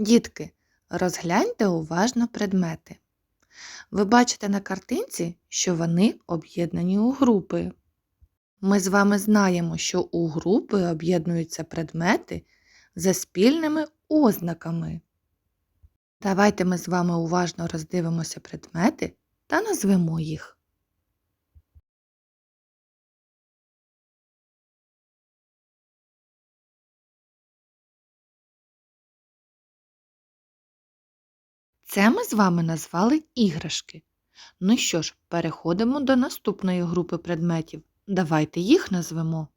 Дітки, розгляньте уважно предмети. Ви бачите на картинці, що вони об'єднані у групи. Ми з вами знаємо, що у групи об'єднуються предмети за спільними ознаками. Давайте ми з вами уважно роздивимося предмети та назвемо їх. Це ми з вами назвали іграшки. Ну що ж, переходимо до наступної групи предметів. Давайте їх назвемо.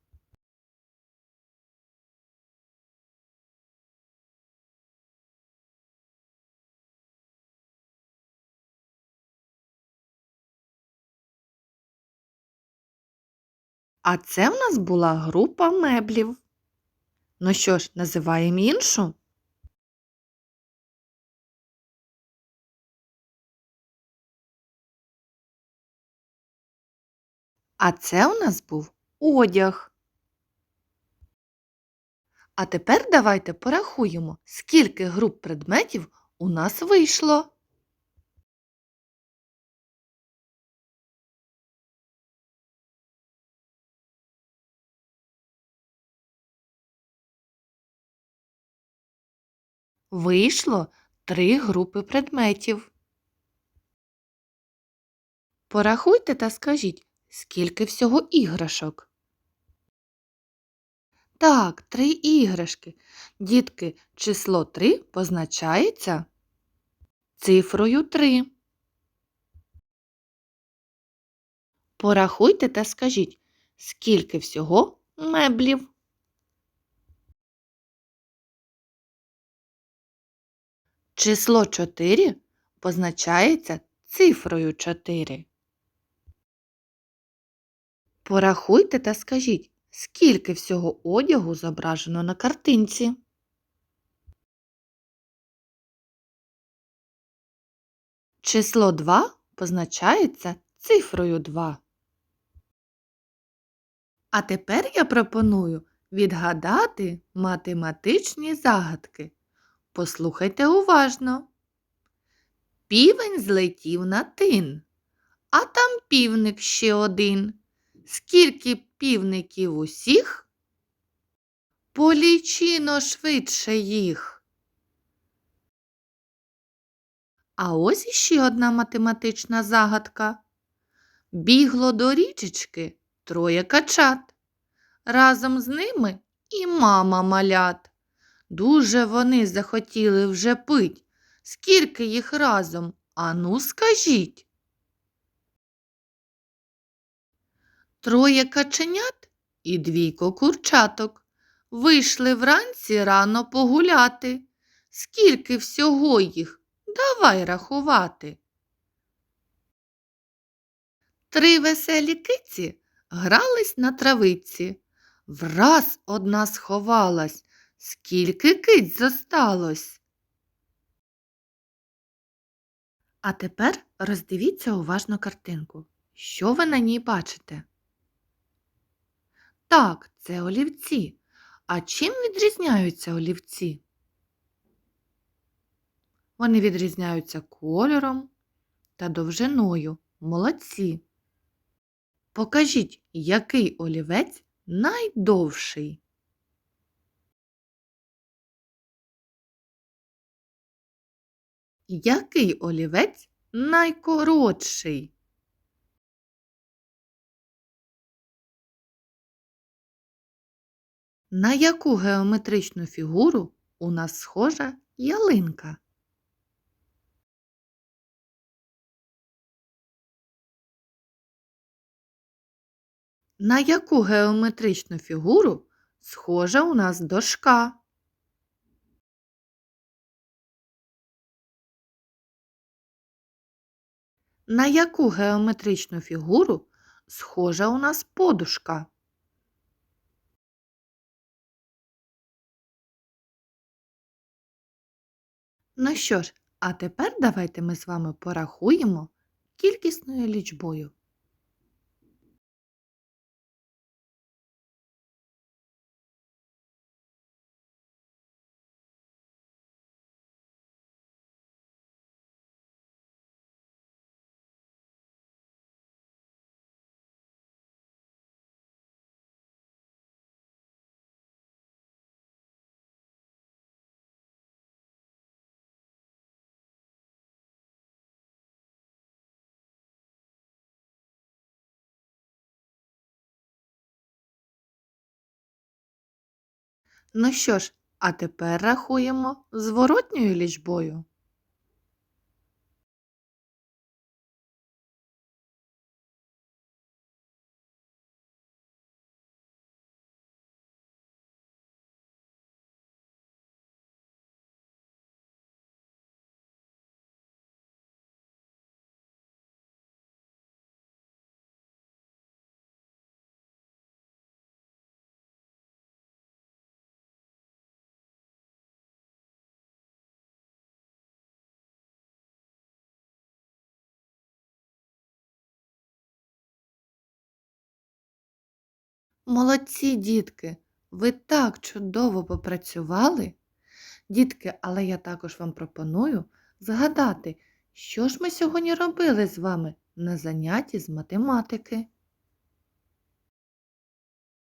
А це в нас була група меблів. Ну що ж, називаємо іншу? А це у нас був одяг. А тепер давайте порахуємо, скільки груп предметів у нас вийшло. Вийшло три групи предметів. Порахуйте та скажіть, скільки всього іграшок. Так, три іграшки. Дітки, число 3 позначається цифрою 3. Порахуйте та скажіть, скільки всього меблів. Число 4 позначається цифрою 4. Порахуйте та скажіть, скільки всього одягу зображено на картинці. Число 2 позначається цифрою 2. А тепер я пропоную відгадати математичні загадки. Послухайте уважно. Півень злетів на тин, а там півник ще один. Скільки півників усіх? Полічіно швидше їх. А ось іще одна математична загадка. Бігло до річечки троє качат. Разом з ними і мама малят. Дуже вони захотіли вже пить. Скільки їх разом? Ану, скажіть. Троє каченят і двійко курчаток вийшли вранці рано погуляти. Скільки всього їх? Давай рахувати. Три веселі киці грались на травиці. Враз одна сховалась. Скільки киць зосталось? А тепер роздивіться уважно картинку. Що ви на ній бачите? Так, це олівці. А чим відрізняються олівці? Вони відрізняються кольором та довжиною. Молодці. Покажіть, який олівець найдовший. Який олівець найкоротший? На яку геометричну фігуру у нас схожа ялинка? На яку геометричну фігуру схожа у нас дошка? На яку геометричну фігуру схожа у нас подушка? Ну що ж, а тепер давайте ми з вами порахуємо кількісною лічбою. Ну що ж, а тепер рахуємо зворотньою лічбою. Молодці, дітки! Ви так чудово попрацювали. Дітки, але я також вам пропоную згадати, що ж ми сьогодні робили з вами на занятті з математики.